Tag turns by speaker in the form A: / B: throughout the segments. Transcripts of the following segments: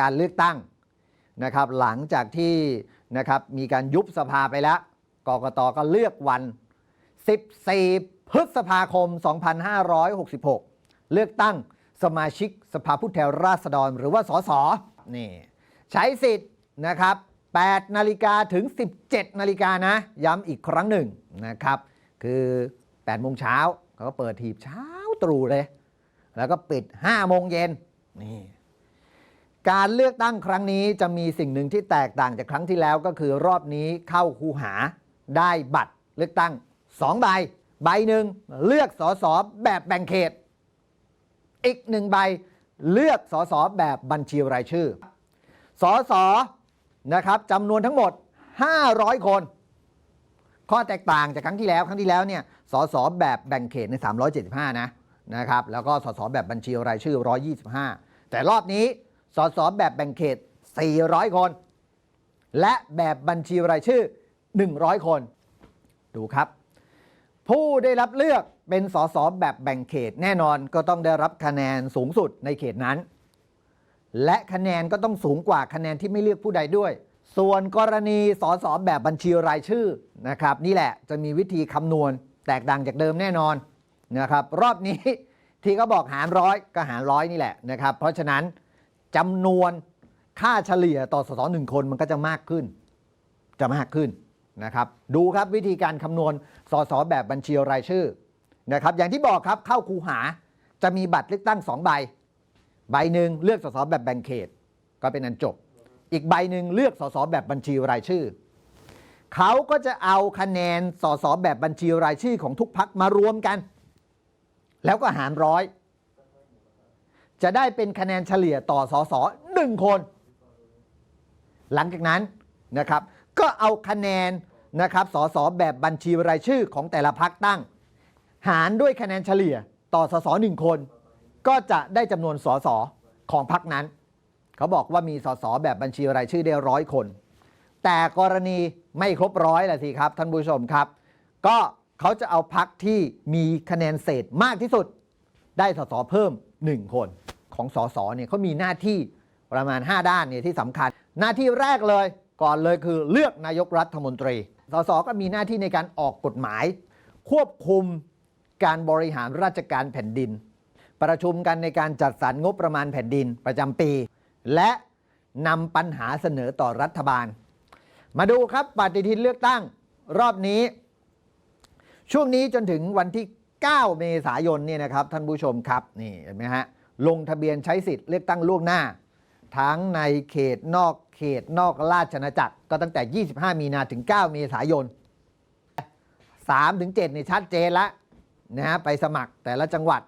A: การเลือกตั้งนะครับหลังจากที่นะครับมีการยุบสภาไปแล้วกกตก็เลือกวัน 14 พฤษภาคม 2566 เลือกตั้งสมาชิกสภาผู้แทนราษฎรหรือว่าสสนี่ใช้สิทธิ์นะครับ8นาฬิกาถึง 17 นาฬิกานะ ย้ำอีกครั้งหนึ่งนะครับ คือ8โมงเช้าเขาก็เปิดทีบเช้าตรู่เลย แล้วก็ปิด5โมงเย็นนี่ การเลือกตั้งครั้งนี้จะมีสิ่งหนึ่งที่แตกต่างจากครั้งที่แล้วก็คือรอบนี้เข้าคูหาได้บัตรเลือกตั้ง2ใบใบหนึ่งเลือกสสแบบแบ่งเขต อีกหนึ่งใบเลือกสสแบบบัญชีรายชื่อสสนะครับจำนวนทั้งหมด 500 คน ข้อแตกต่างจากครั้งที่แล้วครั้งที่แล้วเนี่ยสสแบบแบ่งเขตใน375 นะนะครับแล้วก็สสแบบบัญชีรายชื่อ 125 แต่รอบนี้ สสแบบแบ่งเขต 400 คน และแบบบัญชีรายชื่อ 100 คน ดูครับ ผู้ได้รับเลือกเป็นสสแบบแบ่งเขตแน่นอนก็ต้องได้รับคะแนนสูงสุดในเขตนั้น และคะแนนก็ต้องสูงกว่าคะแนนที่ไม่เลือกผู้ใดด้วย ส่วนกรณีสสแบบบัญชีรายชื่อนะครับ นี่แหละจะมีวิธีคำนวณแตกต่างจากเดิมแน่นอนนะครับ รอบนี้ที่เขาบอกหารร้อยก็หารร้อยนี่แหละนะครับ เพราะฉะนั้น จำนวนค่าเฉลี่ยต่อสสหนึ่งคนมันก็จะมากขึ้น จะมากขึ้นนะครับ ดูครับวิธีการคำนวณสสแบบบัญชีรายชื่อนะครับ อย่างที่บอกครับเข้าคูหาจะมีบัตรเลือกตั้ง 2 ใบ ใบหนึ่งเลือกสสแบบแบ่งเขต ก็เป็นอันจบ อีกใบหนึ่งเลือกสสแบบบัญชีรายชื่อ เขาก็จะเอาคะแนนสสแบบบัญชีรายชื่อของทุกพักมารวมกัน แล้วก็หารร้อย จะได้เป็นคะแนนเฉลี่ยต่อสสหนึ่งคน หลังจากนั้นนะครับ ก็เอาคะแนนนะครับสสแบบบัญชีรายชื่อของแต่ละพักตั้ง หารด้วยคะแนนเฉลี่ยต่อสสหนึ่งคน ก็จะได้จำนวนสสของพักนั้น เขาบอกว่ามีสสแบบบัญชีรายชื่อได้ร้อยคน แต่กรณีไม่ครบร้อยแหละสิครับ ท่านผู้ชมครับ ก็เขาจะเอาพักที่มีคะแนนเศษมากที่สุด ได้สสเพิ่ม 1 คน ของสสเนี่ยเขามีหน้าที่ประมาณ 5 ด้านเนี่ยที่สำคัญ หน้าที่แรกเลยก่อนเลยคือเลือกนายกรัฐมนตรี สสก็มีหน้าที่ในการออกกฎหมาย ควบคุมการบริหารราชการแผ่นดิน ประชุมกันในการจัดสรรงบประมาณแผ่นดินประจำปี และนำปัญหาเสนอต่อรัฐบาล มาดูครับปฏิทินเลือกตั้งรอบนี้ ช่วงนี้จนถึงวันที่ 9 เมษายนเนี่ยนะครับท่านผู้ชมครับนี่เห็นไหมฮะ ลงทะเบียนใช้สิทธิ์เลือกตั้งล่วงหน้า ทั้งในเขตนอกเขตนอกราชอาณาจักร ก็ตั้งแต่ 25 มีนาถึง 9 เมษายน 3 ถึง7เนี่ยชัดเจนล้วนะฮะไปสมัครแต่ละจังหวัด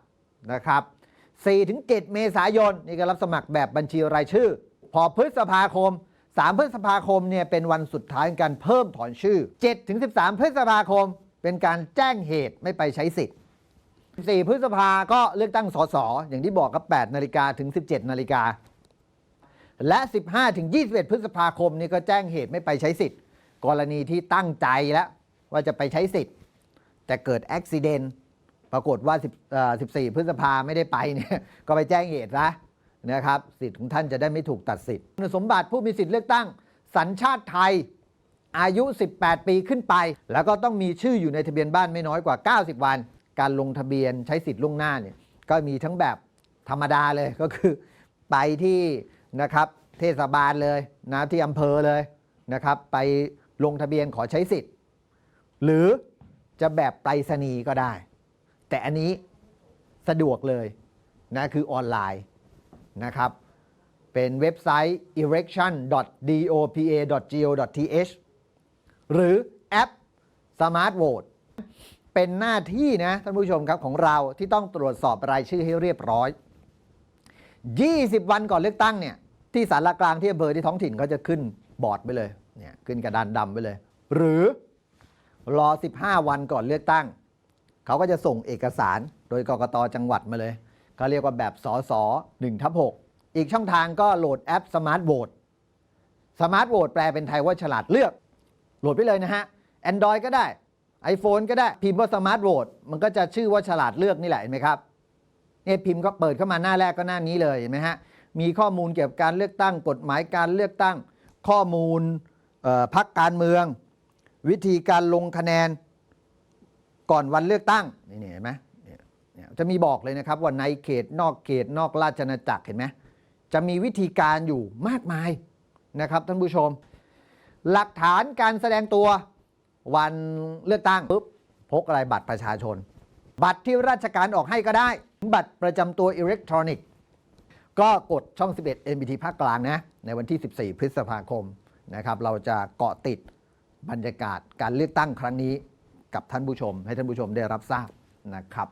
A: นะครับ4ถึง7เมษายนนี่ก็รับสมัครแบบบัญชีรายชื่อ พอพฤษภาคม 3 พฤษภาคมเนี่ยเป็นวันสุดท้ายในการเพิ่มถอนชื่อ7ถึง13 พฤษภาคม เป็นการแจ้งเหตุไม่ไปใช้สิทธิ์ 4 พฤษภาก็เลือกตั้งสสอย่างที่บอกครับ 8 นาฬิกาถึง 17 นาฬิกา และ 15 ถึง 21 พฤษภาคมนี่ก็แจ้งเหตุไม่ไปใช้สิทธิ์ กรณีที่ตั้งใจแล้ว ว่าจะไปใช้สิทธิ์ แต่เกิดอุบิเหตุปรากฏว่า10เอ่อ14 พฤษภาไม่ได้ไปเนี่ยก็ไปแจ้งเหตุซะนะครับสิทธิ์ของท่านจะได้ไม่ถูกตัดสิทธิ์คุณสมบัติผู้มีสิทธิ์เลือกตั้ง สัญชาติไทยอายุ 18 ปีขึ้นไป แล้วก็ต้องมีชื่ออยู่ในทะเบียนบ้านไม่น้อยกว่า 90 วัน การลงทะเบียนใช้สิทธิ์ล่วงหน้าเนี่ยก็มีทั้งแบบธรรมดาเลยก็คือไปที่นะครับเทศบาลเลยนะที่อำเภอเลยนะครับ ไปลงทะเบียนขอใช้สิทธิ์ หรือจะแบบไปรษณีย์ก็ได้ แต่อันนี้สะดวกเลยนะคือออนไลน์นะครับ เป็นเว็บไซต์ election.dopa.go.th หรือแอป Smart Vote เป็นหน้าที่นะท่านผู้ชมครับของเราที่ต้องตรวจสอบรายชื่อให้เรียบร้อย 20 วันก่อนเลือกตั้งเนี่ยที่สารกลางที่อำเภอที่ท้องถิ่นเขาจะขึ้นบอร์ดไปเลยเนี่ยขึ้นกระดานดำไปเลย หรือรอ 15 วันก่อนเลือกตั้ง เขาก็จะส่งเอกสารโดยกกตจังหวัดมาเลยเขาเรียกว่าแบบสอสอ1ทับ6อีกช่องทางก็โหลดแอป Smart Vote Smart Vote แปลเป็นไทยว่าฉลาดเลือก โหลดไปเลยนะฮะ Android ก็ได้ iPhone ก็ได้พิมพ์ว่า Smart Vote มันก็จะชื่อว่าฉลาดเลือกนี่แหละเห็นไหมครับเนี่ยพิมพ์ก็เปิดเข้ามาหน้าแรกก็หน้านี้เลยเห็นไหมฮะมีข้อมูลเกี่ยวกับการเลือกตั้งกฎหมายการเลือกตั้ง ข้อมูลพักการเมือง วิธีการลงคะแนนก่อนวันเลือกตั้งนี่เห็นไหมเนี่ยจะมีบอกเลยนะครับว่าในเขตนอกเขตนอกราชอาณาจักรเห็นไหมจะมีวิธีการอยู่มากมายนะครับท่านผู้ชม หลักฐานการแสดงตัว วันเลือกตั้งปุ๊บพกอะไรบัตรประชาชน บัตรที่ราชการออกให้ก็ได้ บัตรประจำตัวอิเล็กทรอนิกส์ ก็กดช่อง 11 NBT ภาคกลางนะ ในวันที่ 14 พฤษภาคมนะครับ เราจะเกาะติดบรรยากาศการเลือกตั้งครั้งนี้ กับท่านผู้ชม ให้ท่านผู้ชมได้รับทราบนะครับ